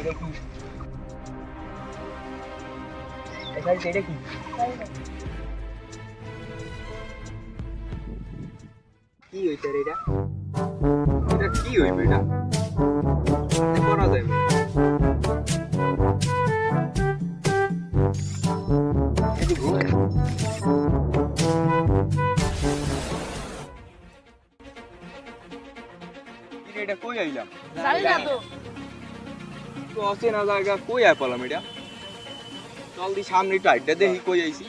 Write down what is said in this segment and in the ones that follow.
এটা কি? ভাই এটা কি? কি হইছে রে এটা? এটা কি হইবে এটা? করা রে, এটা কই আইলাম? জানি না তো। তো অচেনা জায়গা কই আয় পেলাম এটা? চল দি সামনে দেখি কই আইছি।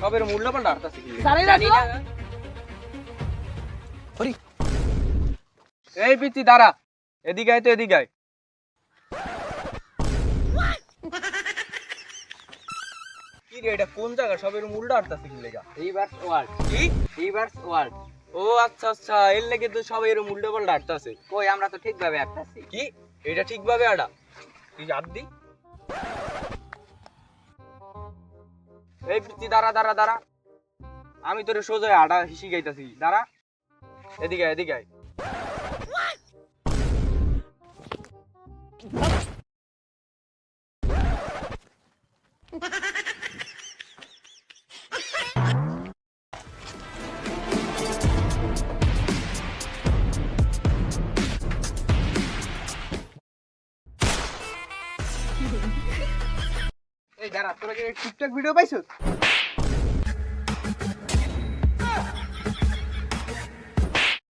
সবের মূল্য পাল্টা তো এই পিচ্ছি দাঁড়া। এদিকে আয় তো এদিকে আয়। কি রে এটা কোন জায়গা? সবের মূল্য আটতাছে কি লেগা রিভার্স ওয়ার্ল্ড কি? রিভার্স ওয়ার্ল্ড ও আচ্ছা আচ্ছা এর লেগে তো সবাই এর মূল্য পাল্টা আটতাছে কই আমরা তো ঠিকভাবে কি? এটা ঠিকভাবে আডা তুই হাত দি। এই পিচ্ছি দাঁড়া দাঁড়া দাঁড়া। আমি তোরে সোজা আডা হিসি গাইতাছি দাঁড়া। এদিকে আয়, এদিকে আয়। তোরা কি টিকটক ভিডিও পাইছস?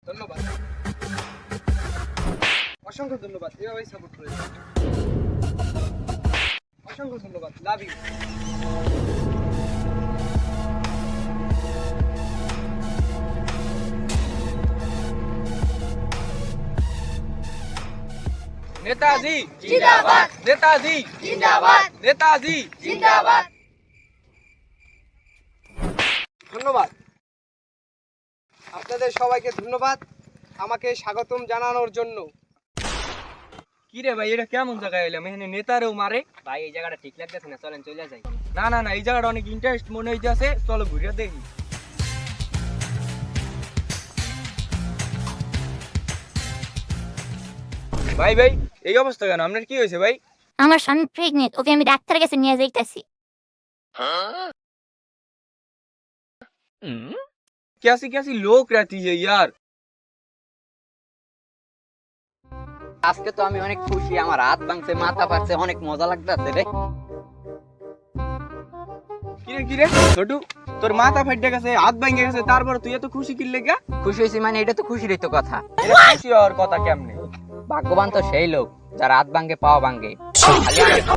ধন্যবাদ। অসংখ্য ধন্যবাদ, এভাবেই সাপোর্ট করে অসংখ্য ধন্যবাদ লাভ ইউ নেতাজি জিন্দাবাদ। নেতাজি জিন্দাবাদ। নেতাজি জিন্দাবাদ। ধন্যবাদ। আপনাদের সবাইকে ধন্যবাদ। আমাকে স্বাগতম জানানোর জন্য। কি রে ভাই এটা কেমন জায়গায় এলাম এখানে নেতারেও মারে। ভাই এই জায়গাটা ঠিক লাগতেছে না চলেন চলে যাই। না না না এই জায়গাটা অনেক ইন্টারেস্ট মনে হইতেছে। চলো ঘুরে দেখি। ভাই ভাই এই অবস্থা কেন আপনার কি হয়েছে ভাই আমার স্বামী প্রেগনেন্ট ওকে আমি ডাক্তারের কাছে নিয়ে যাইতাছি कैसी कैसी लोग रहती है यार আজকে তো আমি অনেক খুশি আমার হাত ভাঙছে মাথা পাচ্ছে অনেক মজা লাগতেছে রে কিরে কিরে ছোটু তোর মাথা ফাইটে গেছে হাত ভেঙে গেছে তারপর তুই এত খুশি কি লেগা খুশি হয়েছি মানে এটা তো খুশিরই তো কথা এটা খুশি হওয়ার কথা কেমনে ভাগ্যবান তো সেই লোক যার হাত ভাঙ্গে পাওয়া ভাঙ্গে।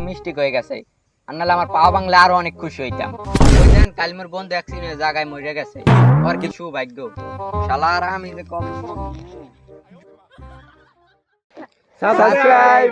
মিষ্টি হয়ে গেছে। আর নাহলে আমার পাওয়া ভাঙলে আরও অনেক খুশি হইতাম। কালিমের কাল মোর বন্ধু অ্যাক্সিডেন্টের জায়গায় মরে গেছে। ওর কি ভাগ্য শালার আমি কম সাবস্ক্রাইব